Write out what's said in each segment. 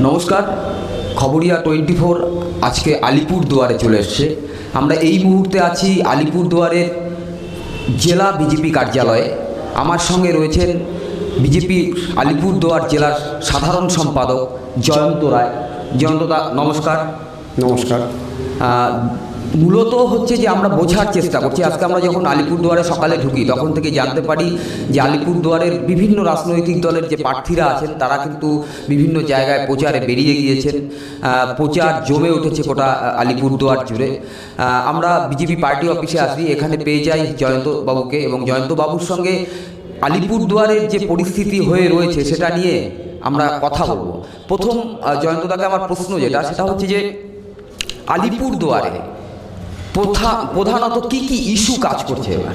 নমস্কার Khabariya twenty four আজকে আলিপুর দুয়ারে চলে এসছে। আমরা এই মুহূর্তে আছি আলিপুর দুয়ারের জেলা বিজেপি কার্যালয়ে। আমার সঙ্গে রয়েছেন বিজেপি আলিপুর দুয়ার জেলার সাধারণ সম্পাদক জয়ন্ত রায়। জয়ন্তদা নমস্কার। নমস্কার। মূলত হচ্ছে যে আমরা বোঝার চেষ্টা করছি। আজকে আমরা যখন আলিপুরদুয়ারে সকালে ঢুকি, তখন থেকে জানতে পারি যে আলিপুরদুয়ারের বিভিন্ন রাজনৈতিক দলের যে প্রার্থীরা আছেন, তারা কিন্তু বিভিন্ন জায়গায় প্রচারে বেরিয়ে গিয়েছেন। প্রচার জমে উঠেছে গোটা আলিপুরদুয়ার জুড়ে। আমরা বিজেপি পার্টি অফিসে আসি, এখানে পেয়ে যাই জয়ন্ত বাবুকে এবং জয়ন্ত বাবুর সঙ্গে আলিপুরদুয়ারের যে পরিস্থিতি হয়ে রয়েছে, সেটা নিয়ে আমরা কথা বলব। প্রথম জয়ন্তদাকে আমার প্রশ্ন যেটা, সেটা হচ্ছে যে আলিপুর দুয়ারে প্রধানত কি কি ইস্যু কাজ করছে? এবার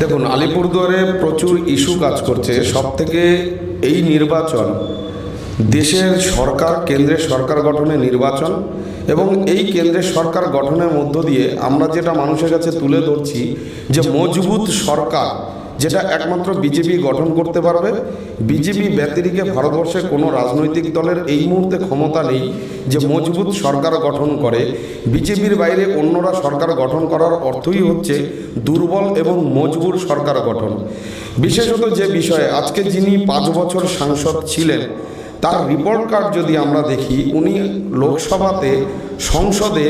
দেখুন, আলিপুরদুয়ারে প্রচুর ইস্যু কাজ করছে। সব থেকে এই নির্বাচন দেশের সরকার, কেন্দ্রের সরকার গঠনে নির্বাচন এবং এই কেন্দ্রের সরকার গঠনের মধ্য দিয়ে আমরা যেটা মানুষের কাছে তুলে ধরছি যে মজবুত সরকার যেটা একমাত্র বিজেপি গঠন করতে পারবে। বিজেপি ব্যতিরিকে ভারতবর্ষে কোনো রাজনৈতিক দলের এই মুহূর্তে ক্ষমতা নেই যে মজবুত সরকার গঠন করে। বিজেপির বাইরে অন্যরা সরকার গঠন করার অর্থই হচ্ছে দুর্বল এবং মজবুর সরকার গঠন। বিশেষত যে বিষয়ে আজকে যিনি পাঁচ বছর সাংসদ ছিলেন, তার রিপোর্ট কার্ড যদি আমরা দেখি, উনি লোকসভাতে, সংসদে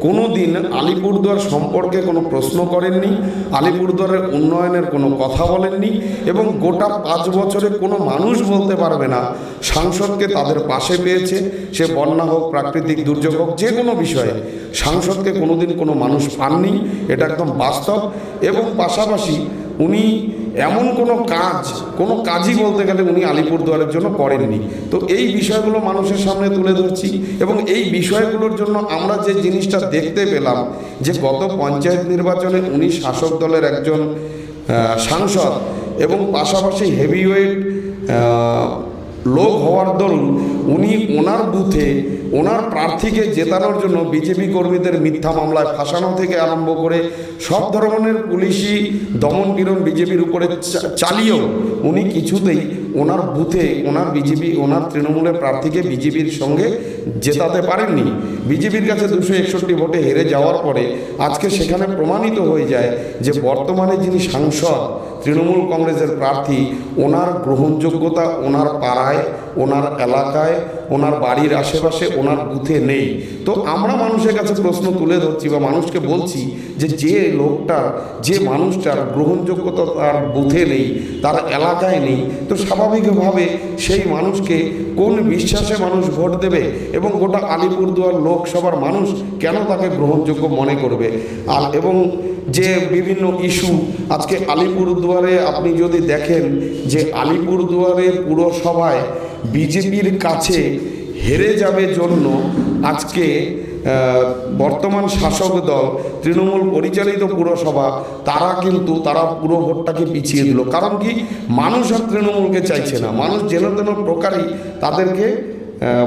কোনো দিন আলিপুরদুয়ার সম্পর্কে কোনো প্রশ্ন করেননি, আলিপুরদুয়ারের উন্নয়নের কোনো কথা বলেননি এবং গোটা পাঁচ বছরে কোনো মানুষ বলতে পারবে না। সাংসদকে তাদের পাশে পেয়েছে, সে বন্যা হোক, প্রাকৃতিক দুর্যোগ হোক, যে কোনো বিষয়ে। সাংসদকে কোনোদিন কোনো মানুষ পাননি, এটা একদম বাস্তব। এবং পাশাপাশি উনি এমন কোনো কাজ, কোনো কাজই বলতে গেলে উনি আলিপুরদুয়ারের জন্য করেননি। তো এই বিষয়গুলো মানুষের সামনে তুলে ধরছি এবং এই বিষয়গুলোর জন্য আমরা যে জিনিসটা দেখতে পেলাম, যে গত পঞ্চায়েত নির্বাচনে উনি শাসক দলের একজন সাংসদ এবং পাশাপাশি হেভিওয়েট লোক হওয়ার দরুন উনি ওনার বুথে ওনার প্রার্থীকে জেতানোর জন্য বিজেপি কর্মীদের মিথ্যা মামলায় ফাঁসানো থেকে আরম্ভ করে সব ধরনের পুলিশি দমন পীড়ন বিজেপির উপরে চালিয়েও উনি কিছুতেই ওনার বুথে, ওনার বিজেপি, ওনার তৃণমূলের প্রার্থীকে বিজেপির সঙ্গে জেতাতে পারেননি। বিজেপির কাছে দুশো একষট্টি ভোটে হেরে যাওয়ার পরে আজকে সেখানে প্রমাণিত হয়ে যায় যে বর্তমানে যিনি সাংসদ, তৃণমূল কংগ্রেসের প্রার্থী, ওনার গ্রহণযোগ্যতা ওনার পাড়ায়, ওনার এলাকায়, ওনার বাড়ির আশেপাশে ওনার বুথে নেই। তো আমরা মানুষের কাছে প্রশ্ন তুলে ধরছি বা মানুষকে বলছি যে যে লোকটার যে মানুষটার গ্রহণযোগ্যতা তার বুথে নেই, তার এলাকায় নেই, তো স্বাভাবিকভাবে সেই মানুষকে কোন বিশ্বাসে মানুষ ভোট দেবে এবং গোটা আলিপুরদুয়ার লোকসভার মানুষ কেন তাকে গ্রহণযোগ্য মনে করবে? আর এবং যে বিভিন্ন ইস্যু, আজকে আলিপুরদুয়ারে আপনি যদি দেখেন যে আলিপুরদুয়ারের পুরসভায় বিজেপির কাছে হেরে যাবে জন্য আজকে বর্তমান শাসক দল তৃণমূল পরিচালিত পুরসভা, তারা কিন্তু, তারা পুরো ভোটটাকে পিছিয়ে দিল। কারণ কি? মানুষ আর তৃণমূলকে চাইছে না। মানুষ যেন তেন প্রকারেই তাদেরকে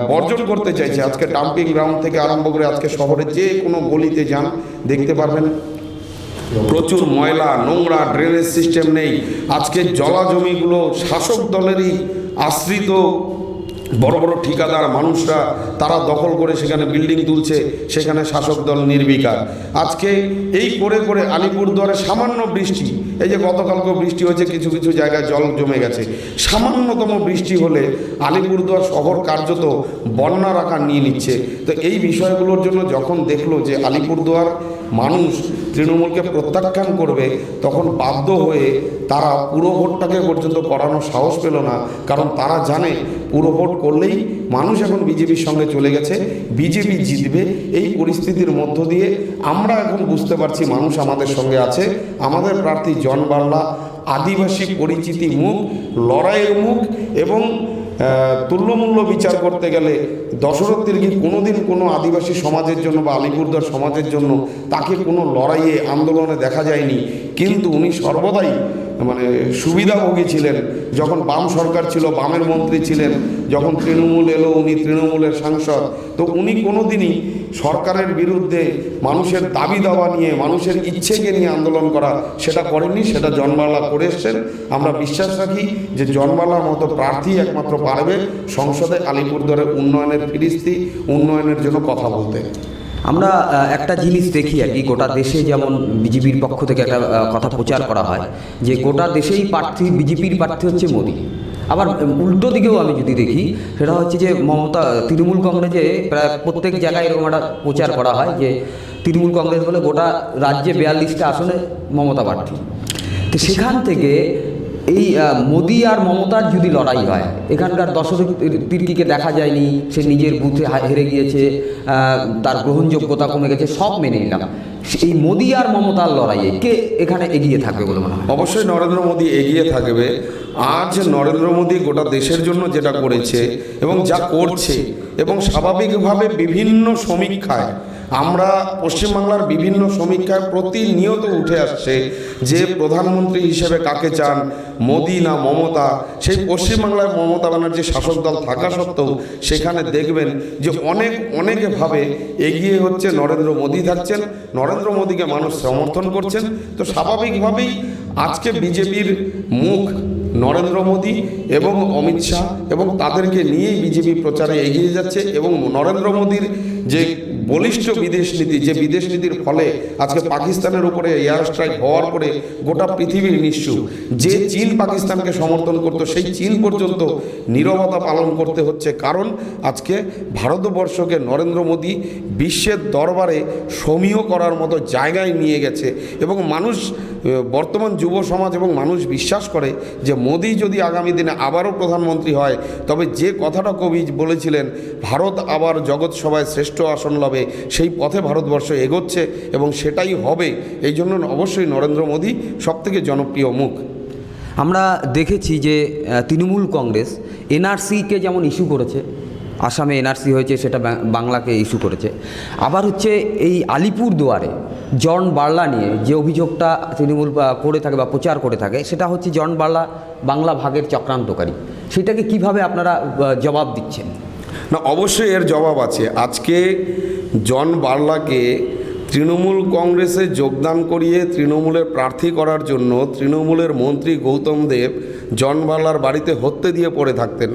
বর্জন করতে চাইছে। আজকে ডাম্পিং গ্রাউন্ড থেকে আরম্ভ করে আজকে শহরে যে কোনো গলিতে যান, দেখতে পারবেন। প্রচুর ময়লা, নোংরা ড্রেনেজ সিস্টেম নেই। আজকে জলা জমিগুলো শাসক দলেরই আশ্রিত বড় বড় ঠিকাদার মানুষরা, তারা দখল করে সেখানে বিল্ডিং তুলছে, সেখানে শাসক দল নির্বিকার। আজকে এই করে করে আলিপুরদুয়ারে সামান্য বৃষ্টি, এই যে গতকালকেও বৃষ্টি হয়েছে, কিছু কিছু জায়গায় জল জমে গেছে। সামান্যতম বৃষ্টি হলে আলিপুরদুয়ার শহর কার্যত বন্যার আকার নিয়ে নিচ্ছে। তো এই বিষয়গুলোর জন্য যখন দেখল যে আলিপুরদুয়ার মানুষ তৃণমূলকে প্রত্যাখ্যান করবে, তখন বাধ্য হয়ে তারা পুরো ভোটটাকে পর্যন্ত করানোর সাহস পেল না। কারণ তারা জানে পুরো ভোট করলেই মানুষ এখন বিজেপির সঙ্গে চলে গেছে, বিজেপি জিতবে। এই পরিস্থিতির মধ্য দিয়ে আমরা এখন বুঝতে পারছি মানুষ আমাদের সঙ্গে আছে। আমাদের প্রার্থী জন বাংলা আদিবাসী পরিচিতি মুখ, লড়াইয়ের মুখ এবং তুল্যমূল্য বিচার করতে গেলে দশরথের কি কোনোদিন কোনো আদিবাসী সমাজের জন্য বা আলিপুরদার সমাজের জন্য তাকে কোনো লড়াইয়ে, আন্দোলনে দেখা যায়নি? কিন্তু উনি সর্বদাই মানে সুবিধাভোগী ছিলেন। যখন বাম সরকার ছিল, বামের মন্ত্রী ছিলেন, যখন তৃণমূল এলো, উনি তৃণমূলের সাংসদ। তো উনি কোনোদিনই সরকারের বিরুদ্ধে মানুষের দাবি দাওয়া নিয়ে, মানুষের ইচ্ছেকে নিয়ে আন্দোলন করা, সেটা করেননি, সেটা জনবালা করে এসছেন। আমরা বিশ্বাস রাখি যে জনবালার মতো প্রার্থী একমাত্র পারবে সংসদে আলিপুরদুয়ারের উন্নয়নের ফিরিস্তি উন্নয়নের জন্য কথা বলতে। আমরা একটা জিনিস দেখি আর কি, গোটা দেশে যেমন বিজেপির পক্ষ থেকে একটা কথা প্রচার করা হয়, যে গোটা দেশেই প্রার্থী, বিজেপির প্রার্থী হচ্ছে মোদী। আবার উল্টো দিকেও আমি যদি দেখি, সেটা হচ্ছে যে মমতা, তৃণমূল কংগ্রেসে প্রায় প্রত্যেক জায়গায় এরকম একটা প্রচার করা হয় যে তৃণমূল কংগ্রেস বলে গোটা রাজ্যে বিয়াল্লিশটা আসনে মমতা প্রার্থী। তো সেখান থেকে এই মোদি আর মমতার যদি লড়াই হয়, এখানকার দর্শক তির্কিকে দেখা যায়নি, সে নিজের বুথে হেরে গিয়েছে তার গ্রহণযোগ্যতা কমে গেছে, সব মেনে নিলাম। এই মোদি আর মমতার লড়াইয়ে কে এখানে এগিয়ে থাকবে বলে মনে হয়? অবশ্যই নরেন্দ্র মোদী এগিয়ে থাকবে। আজ নরেন্দ্র মোদী গোটা দেশের জন্য যেটা করেছে এবং যা করছে এবং স্বাভাবিকভাবে বিভিন্ন সমীক্ষায় আমরা পশ্চিমবাংলার বিভিন্ন সমীক্ষায় প্রতিনিয়ত উঠে আসছে যে প্রধানমন্ত্রী হিসেবে কাকে চান, মোদী না মমতা? সেই পশ্চিমবাংলায় মমতা ব্যানার্জি শাসক দল থাকা সত্ত্বেও সেখানে দেখবেন যে অনেক অনেকভাবে এগিয়ে হচ্ছে নরেন্দ্র মোদী থাকছেন, নরেন্দ্র মোদীকে মানুষ সমর্থন করছেন। তো স্বাভাবিকভাবেই আজকে বিজেপির মুখ নরেন্দ্র মোদী এবং অমিত শাহ এবং তাদেরকে নিয়েই বিজেপি প্রচারে এগিয়ে যাচ্ছে এবং নরেন্দ্র মোদীর যে বলিষ্ঠ বিদেশ নীতি, যে বিদেশ নীতির ফলে আজকে পাকিস্তানের উপরে এয়ার স্ট্রাইক হওয়ার পরে গোটা পৃথিবীর নিশ্চু যে চীন পাকিস্তানকে সমর্থন করতো, সেই চীন পর্যন্ত নিরবতা পালন করতে হচ্ছে। কারণ আজকে ভারতবর্ষকে নরেন্দ্র মোদী বিশ্বের দরবারে সমীহ করার মতো জায়গায় নিয়ে গেছে এবং মানুষ বর্তমান যুব সমাজ এবং মানুষ বিশ্বাস করে যে মোদী যদি আগামী দিনে আবারও প্রধানমন্ত্রী হয়, তবে যে কথাটা কবি বলেছিলেন, ভারত আবার জগৎ সভায় শ্রেষ্ঠ আসন লবে সেই পথে ভারতবর্ষ এগোচ্ছে এবং সেটাই হবে। এই জন্য অবশ্যই নরেন্দ্র মোদী সবথেকে জনপ্রিয় মুখ। আমরা দেখেছি যে তৃণমূল কংগ্রেস এনআরসিকে যেমন ইস্যু করেছে, আসামে এনআরসি হয়েছে, সেটা বাংলাকে ইস্যু করেছে। আবার হচ্ছে এই আলিপুর দুয়ারে জন বার্লা নিয়ে যে অভিযোগটা তৃণমূল করে থাকে বা প্রচার করে থাকে, সেটা হচ্ছে জন বার্লা বাংলা ভাগের চক্রান্তকারী। সেটাকে কীভাবে আপনারা জবাব দিচ্ছেন? না, অবশ্যই এর জবাব আছে। আজকে জন বার্লাকে তৃণমূল কংগ্রেসে যোগদান করিয়ে তৃণমূলের প্রার্থী করার জন্য তৃণমূলের মন্ত্রী গৌতম দেব জন বার্লার বাড়িতে হত্যে দিয়ে পড়ে থাকতেন।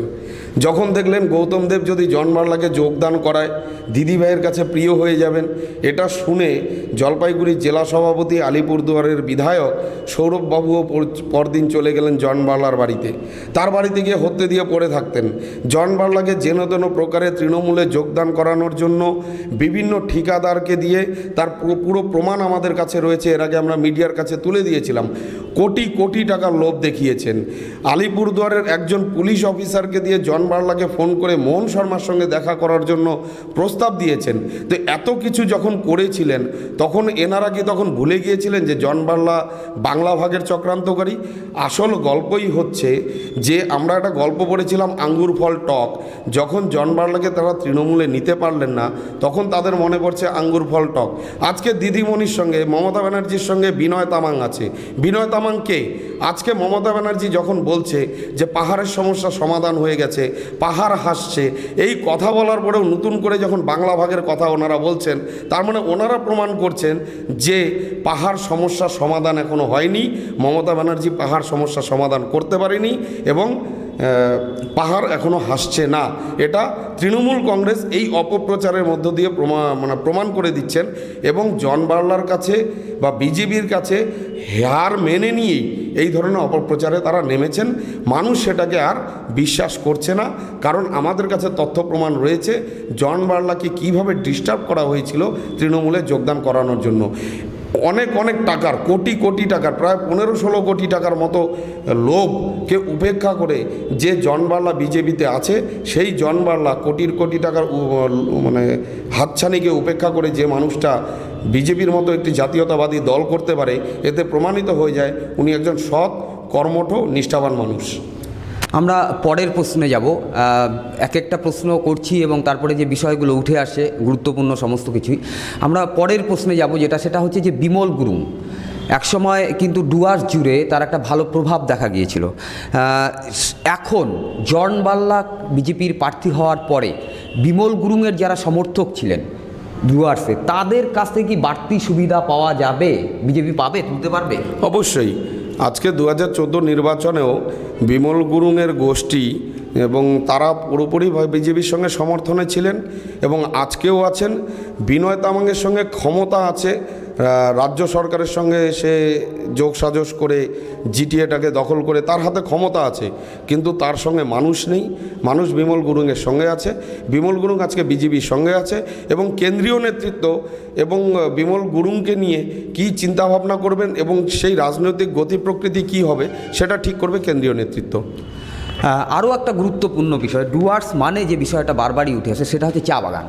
যখন দেখলেন গৌতম দেব যদি জন বার্লাকে যোগদান করায় দিদিভাইয়ের কাছে প্রিয় হয়ে যাবেন। এটা শুনে জলপাইগুড়ি জেলা সভাপতি আলিপুরদুয়ারের বিধায়ক সৌরভবাবুও পর- পরদিন চলে গেলেন জন বার্লার বাড়িতে। তার বাড়িতে গিয়ে হত্যে দিয়ে পড়ে থাকতেন। জন বার্লাকে যেন তেন প্রকারে তৃণমূলে যোগদান করানোর জন্য বিভিন্ন ঠিকাদারকে দিয়ে তার পুরো পুরো প্রমাণ আমাদের কাছে রয়েছে। এর আগে আমরা মিডিয়ার কাছে তুলে দিয়েছিলাম। কোটি কোটি টাকার লোভ দেখিয়েছেন। আলিপুরদুয়ারের একজন পুলিশ অফিসারকে দিয়ে জন বার্লাকে ফোন করে মোহন শর্মার সঙ্গে দেখা করার জন্য প্রস্তাব দিয়েছেন। তো এত কিছু যখন করেছিলেন, তখন এনারা কি তখন ভুলে গিয়েছিলেন যে জন বার্লা বাংলা ভাগের চক্রান্তকারী? আসল গল্পই হচ্ছে যে আমরা একটা গল্প পড়েছিলাম আঙ্গুর ফল টক। যখন জন বার্লাকে তারা তৃণমূলে নিতে পারলেন না, তখন তাদের মনে পড়ছে আঙ্গুর ফল টক। আজকে দিদিমণির সঙ্গে, মমতা ব্যানার্জির সঙ্গে বিনয় তামাং আছে। বিনয় তামাং কে? আজকে মমতা ব্যানার্জি যখন বলছে যে পাহাড়ের সমস্যা সমাধান হয়ে গেছে, পাহাড় হাসছে, এই কথা বলার পরেও নতুন করে যখন বাংলা ভাগের কথা ওনারা বলছেন, তার মানে ওনারা প্রমাণ করছেন যে পাহাড় সমস্যার সমাধান এখনও হয়নি, মমতা ব্যানার্জি পাহাড় সমস্যার সমাধান করতে পারেনি এবং পাহাড় এখনও হাসছে না। এটা তৃণমূল কংগ্রেস এই অপপ্রচারের মধ্য দিয়ে মানে প্রমাণ করে দিচ্ছেন এবং জন বার্লার কাছে বা বিজেপির কাছে হার মেনে নিয়েই এই ধরনের অপপ্রচারে তারা নেমেছেন। মানুষ সেটাকে আর বিশ্বাস করছে না, কারণ আমাদের কাছে তথ্য প্রমাণ রয়েছে। জন বার্লাকে কীভাবে ডিস্টার্ব করা হয়েছিল তৃণমূলে যোগদান করানোর জন্য। অনেক অনেক টাকার, কোটি কোটি টাকার, প্রায় পনেরো, ষোলো কোটি টাকার মতো লোভকে উপেক্ষা করে যে জনবার্লা বিজেপিতে আছে, সেই জনবার্লা কোটির, কোটি টাকার মানে হাতছানিকে উপেক্ষা করে যে মানুষটা বিজেপির মতো একটি জাতীয়তাবাদী দল করতে পারে, এতে প্রমাণিত হয়ে যায় উনি একজন সৎ, কর্মঠ, নিষ্ঠাবান মানুষ। আমরা পরের প্রশ্নে যাব। এক একটা প্রশ্ন করছি এবং তারপরে যে বিষয়গুলো উঠে আসে, গুরুত্বপূর্ণ সমস্ত কিছুই। আমরা পরের প্রশ্নে যাব, যেটা সেটা হচ্ছে যে বিমল গুরুং একসময় কিন্তু ডুয়ার্স জুড়ে তার একটা ভালো প্রভাব দেখা গিয়েছিল। এখন জন বাল্লা বিজেপির প্রার্থী হওয়ার পরে বিমল গুরুংয়ের যারা সমর্থক ছিলেন ডুয়ার্সে, তাদের কাছ থেকে কি বাড়তি সুবিধা পাওয়া যাবে? বিজেপি পাবে? তুলতে পারবে? অবশ্যই। আজকে দু হাজার চোদ্দ নির্বাচনেও বিমল গুরুংয়ের গোষ্ঠী এবং তারা পুরোপুরিভাবে বিজেপির সঙ্গে সমর্থনে ছিলেন এবং আজকেও আছেন। বিনয় তামাংয়ের সঙ্গে ক্ষমতা আছে। রাজ্য সরকারের সঙ্গে সে যোগ সাজস করে জিটিএটাকে দখল করে তার হাতে ক্ষমতা আছে, কিন্তু তার সঙ্গে মানুষ নেই। মানুষ বিমল গুরুংয়ের সঙ্গে আছে। বিমল গুরুং আজকে বিজেপির সঙ্গে আছে এবং কেন্দ্রীয় নেতৃত্ব এবং বিমল গুরুংকে নিয়ে কী চিন্তাভাবনা করবেন এবং সেই রাজনৈতিক গতি প্রকৃতি কী হবে সেটা ঠিক করবে কেন্দ্রীয় নেতৃত্ব। আরও একটা গুরুত্বপূর্ণ বিষয়, ডুয়ার্স মানে যে বিষয়টা বারবারই উঠে আসে সেটা হচ্ছে চা বাগান।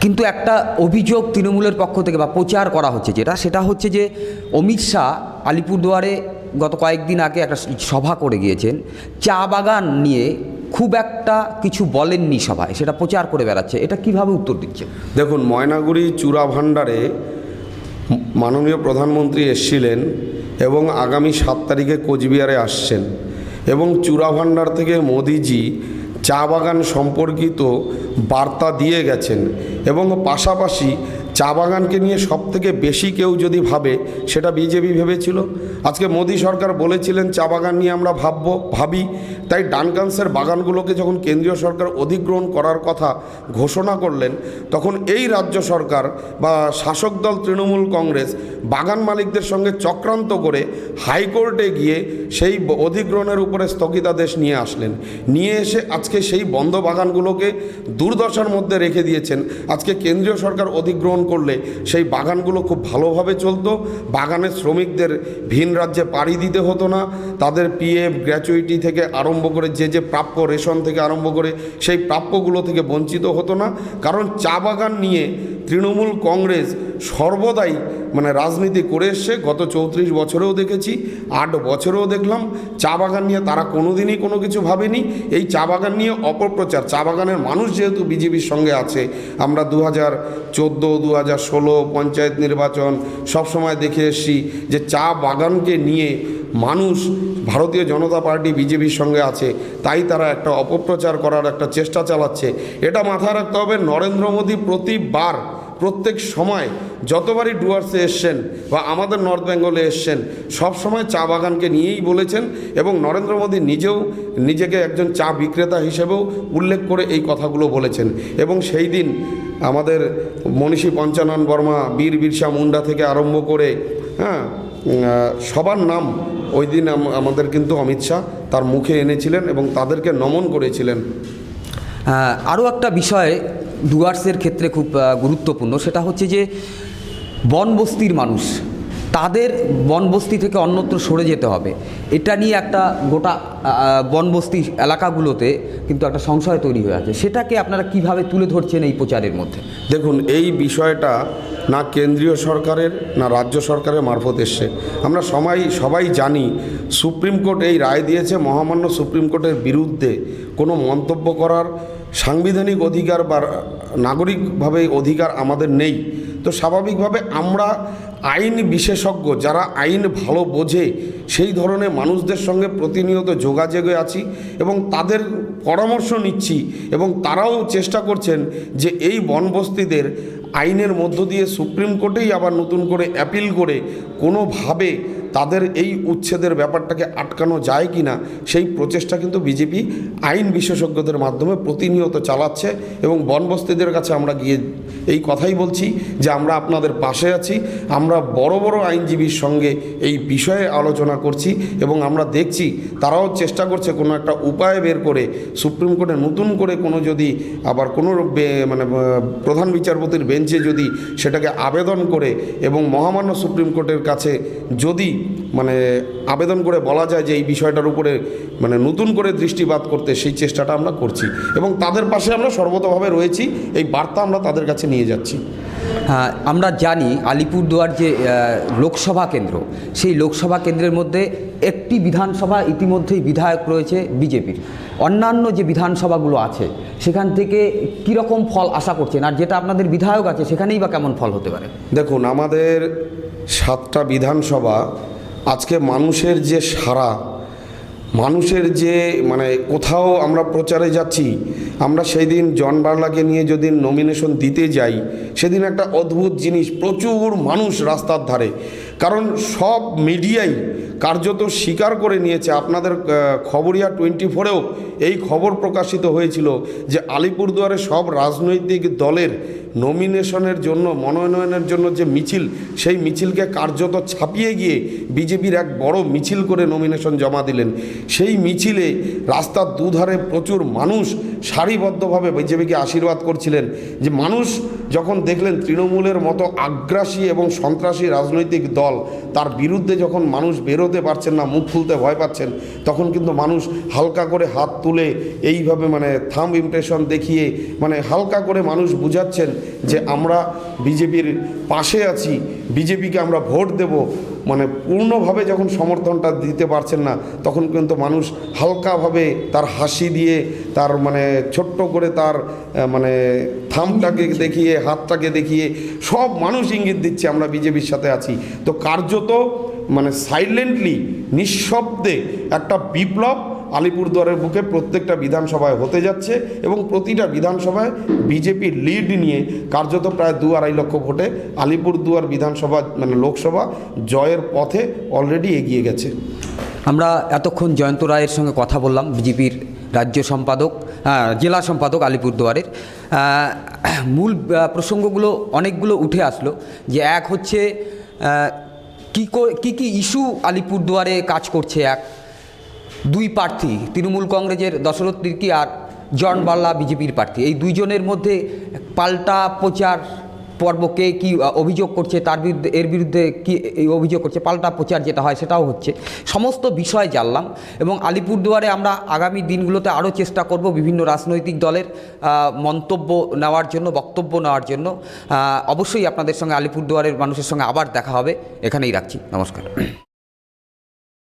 কিন্তু একটা অভিযোগ তৃণমূলের পক্ষ থেকে বা প্রচার করা হচ্ছে যেটা, সেটা হচ্ছে যে অমিত শাহ আলিপুরদুয়ারে গত কয়েকদিন আগে একটা সভা করে গিয়েছেন, চা বাগান নিয়ে খুব একটা কিছু বলেননি সভায়, সেটা প্রচার করে বেড়াচ্ছে, এটা কীভাবে উত্তর দিচ্ছে? দেখুন, ময়নাগুড়ি চূড়া ভাণ্ডারে মাননীয় প্রধানমন্ত্রী এসছিলেন এবং আগামী সাত তারিখে কোচবিহারে আসছেন এবং চূড়া ভাণ্ডার থেকে মোদিজি চা বাগান সম্পর্কিত বার্তা দিয়ে গেছেন এবং পাশাপাশি চা বাগানকে নিয়ে সব থেকে বেশি কেউ যদি ভাবে, সেটা বিজেপি ভেবেছিল। আজকে মোদী সরকার বলেছিলেন, চা বাগান নিয়ে আমরা ভাববো, ভাবি। তাই ডানকান্সের বাগানগুলোকে যখন কেন্দ্রীয় সরকার অধিগ্রহণ করার কথা ঘোষণা করলেন, তখন এই রাজ্য সরকার বা শাসক দল তৃণমূল কংগ্রেস বাগান মালিকদের সঙ্গে চক্রান্ত করে হাইকোর্টে গিয়ে সেই অধিগ্রহণের উপরে স্থগিতাদেশ নিয়ে আসলেন। নিয়ে এসে আজকে সেই বন্ধ বাগানগুলোকে দুর্দশার মধ্যে রেখে দিয়েছেন। আজকে কেন্দ্রীয় সরকার অধিগ্রহণ করলে সেই বাগানগুলো খুব ভালোভাবে চলতো। বাগানের শ্রমিকদের ভিন রাজ্যে পাড়ি দিতে হতো না। তাদের পিএফ গ্র্যাচুইটি থেকে আরম্ভ করে যে যে প্রাপ্য রেশন থেকে আরম্ভ করে সেই প্রাপ্যগুলো থেকে বঞ্চিত হতো না। কারণ চা বাগান নিয়ে তৃণমূল কংগ্রেস সর্বদাই মানে রাজনীতি করে এসছে। গত চৌত্রিশ বছরেও দেখেছি, আট বছরেও দেখলাম। চা বাগান নিয়ে তারা কোনোদিনই কোনো কিছু ভাবেনি। এই চা বাগান নিয়ে অপপ্রচার। চা বাগানের মানুষ যেহেতু বিজেপির সঙ্গে আছে, আমরা দু হাজার চোদ্দ, দু হাজার ষোলো পঞ্চায়েত নির্বাচন সবসময় দেখে এসছি যে চা বাগানকে নিয়ে মানুষ, ভারতীয় জনতা পার্টি বিজেপির সঙ্গে আছে, তাই তারা একটা অপপ্রচার করার একটা চেষ্টা চালাচ্ছে। এটা মাথায় রাখতে হবে, নরেন্দ্র মোদী প্রতিবার প্রত্যেক সময় যতবারই ডুয়ার্সে এসছেন বা আমাদের নর্থ বেঙ্গলে এসছেন, সব সময় চা বাগানকে নিয়েই বলেছেন এবং নরেন্দ্র মোদী নিজেও নিজেকে একজন চা বিক্রেতা হিসেবেও উল্লেখ করে এই কথাগুলো বলেছেন। এবং সেই দিন আমাদের মনীষী পঞ্চানন বর্মা, বীর বিরসা মুন্ডা থেকে আরম্ভ করে হ্যাঁ সবার নাম ওই দিন আম- আমাদের কিন্তু অমিত শাহ তার মুখে এনেছিলেন এবং তাদেরকে নমন করেছিলেন। আরও একটা বিষয় ডুয়ার্সের ক্ষেত্রে খুব গুরুত্বপূর্ণ। সেটা হচ্ছে যে বনবস্তির মানুষ। তাদের বনবস্তি থেকে অন্যত্র সরে যেতে হবে। এটা নিয়ে একটা গোটা বনবস্তি এলাকাগুলোতে কিন্তু একটা সংশয় তৈরি হয়ে আছে। সেটাকে আপনারা কীভাবে তুলে ধরছেন এই প্রচারের মধ্যে? দেখুন, এই বিষয়টা না কেন্দ্রীয় সরকারের, না রাজ্য সরকারের মারফত এসছে। আমরা সবাই সবাই জানি, সুপ্রিম কোর্ট এই রায় দিয়েছে, মহামান্য সুপ্রিম কোর্টের বিরুদ্ধে কোনো মন্তব্য করার সাংবিধানিক অধিকার বা নাগরিকভাবে অধিকার আমাদের নেই। তো স্বাভাবিকভাবে আমরা আইন বিশেষজ্ঞ যারা আইন ভালো বোঝে, সেই ধরনের মানুষদের সঙ্গে প্রতিনিয়ত যোগাযোগে আছি এবং তাদের পরামর্শ নিচ্ছি এবং তারাও চেষ্টা করছেন যে এই বনবস্তিদের আইনের মধ্য দিয়ে সুপ্রিম কোর্টেই আবার নতুন করে অ্যাপিল করে কোনোভাবে তাদের এই উচ্ছেদের ব্যাপারটাকে আটকানো যায় কি না সেই প্রচেষ্টা কিন্তু বিজেপি আইন বিশেষজ্ঞদের মাধ্যমে প্রতিনিয়ত চালাচ্ছে এবং বনবস্তিদের কাছে আমরা গিয়ে এই কথাই বলছি যে আমরা আপনাদের পাশে আছি, আমরা বড় বড় আইনজীবীর সঙ্গে এই বিষয়ে আলোচনা করছি এবং আমরা দেখছি তারাও চেষ্টা করছে কোনো একটা উপায় বের করে, সুপ্রিম কোর্টে নতুন করে কোনো যদি আবার কোনো মানে প্রধান বিচারপতির বেঞ্চে যদি সেটাকে আবেদন করে এবং মহামান্য সুপ্রিম কোর্টের কাছে যদি মানে আবেদন করে বলা যায় যে এই বিষয়টার উপরে মানে নতুন করে দৃষ্টিপাত করতে সেই চেষ্টাটা আমরা করছি এবং তাদের পাশে আমরা সর্বতভাবে রয়েছি। এই বার্তা আমরা তাদের কাছে নিয়ে যাচ্ছি। হ্যাঁ আমরা জানি আলিপুরদুয়ার যে লোকসভা কেন্দ্র সেই লোকসভা কেন্দ্রের মধ্যে একটি বিধানসভা ইতিমধ্যেই বিধায়ক রয়েছে বিজেপির। অন্যান্য যে বিধানসভাগুলো আছে সেখান থেকে কীরকম ফল আশা করছেন? আর যেটা আপনাদের বিধায়ক আছে সেখানেই বা কেমন ফল হতে পারে? দেখুন আমাদের সাতটা বিধানসভা আজকে মানুষের যে সারা মানুষের যে মানে কোথাও আমরা প্রচারে যাচ্ছি, আমরা সেই দিন জন বার্লাকে নিয়ে যদি নমিনেশন দিতে যাই, সেদিন একটা অদ্ভুত জিনিস, প্রচুর মানুষ রাস্তার ধারে। কারণ সব মিডিয়াই কার্যত স্বীকার করে নিয়েছে, আপনাদের খবরিয়া টোয়েন্টি ফোরেও এই খবর প্রকাশিত হয়েছিল যে আলিপুরদুয়ারে সব রাজনৈতিক দলের নমিনেশনের জন্য, মনোনয়নের জন্য যে মিছিল, সেই মিছিলকে কার্যত ছাপিয়ে গিয়ে বিজেপির এক বড় মিছিল করে নমিনেশন জমা দিলেন। সেই মিছিলে রাস্তার দুধারে প্রচুর মানুষ সারিবদ্ধভাবে বিজেপিকে আশীর্বাদ করছিলেন। যে মানুষ যখন দেখলেন তৃণমূলের মতো আগ্রাসী এবং সন্ত্রাসী রাজনৈতিক দল, তার বিরুদ্ধে যখন মানুষ বেরোতে পারছেন না, মুখ খুলতে ভয় পাচ্ছেন, তখন কিন্তু মানুষ হালকা করে হাত তুলে এইভাবে মানে থাম ইমপ্রেশন দেখিয়ে মানে হালকা করে মানুষ বুঝাচ্ছেন যে আমরা বিজেপির পাশে আছি, বিজেপিকে আমরা ভোট দেব। মানে পূর্ণভাবে যখন সমর্থনটা দিতে পারছেন না তখন কিন্তু মানুষ হালকাভাবে তার হাসি দিয়ে তার মানে ছোট্ট করে তার মানে থামটাকে দেখিয়ে হাতটাকে দেখিয়ে সব মানুষ ইঙ্গিত দিচ্ছে আমরা বিজেপির সাথে আছি। তো কার্যত মানে সাইলেন্টলি নিঃশব্দে একটা বিপ্লব আলিপুরদুয়ারের বুকে প্রত্যেকটা বিধানসভায় হতে যাচ্ছে এবং প্রতিটা বিধানসভায় বিজেপি লিড নিয়ে কার্যত প্রায় দু আড়াই লক্ষ ভোটে আলিপুরদুয়ার বিধানসভা মানে লোকসভা জয়ের পথে অলরেডি এগিয়ে গেছে। আমরা এতক্ষণ জয়ন্ত রায়ের সঙ্গে কথা বললাম, বিজেপির রাজ্য সম্পাদক জেলা সম্পাদক আলিপুরদুয়ারের। মূল প্রসঙ্গগুলো অনেকগুলো উঠে আসলো যে এক হচ্ছে কী কী ইস্যু আলিপুরদুয়ারে কাজ করছে এক দুই প্রার্থী, তৃণমূল কংগ্রেসের দশরথ তির্কি আর জন বাল্লা বিজেপির প্রার্থী। এই দুইজনের মধ্যে পাল্টা প্রচার পর্বকে কি অভিযোগ করছে, তার বিরুদ্ধে, এর বিরুদ্ধে কি অভিযোগ করছে, পাল্টা প্রচার যেটা হয় সেটাও হচ্ছে। সমস্ত বিষয় জানলাম এবং আলিপুরদুয়ারে আমরা আগামী দিনগুলোতে আরও চেষ্টা করব বিভিন্ন রাজনৈতিক দলের মন্তব্য নেওয়ার জন্য, বক্তব্য নেওয়ার জন্য। অবশ্যই আপনাদের সঙ্গে আলিপুরদুয়ারের মানুষের সঙ্গে আবার দেখা হবে। এখানেই রাখছি। নমস্কার।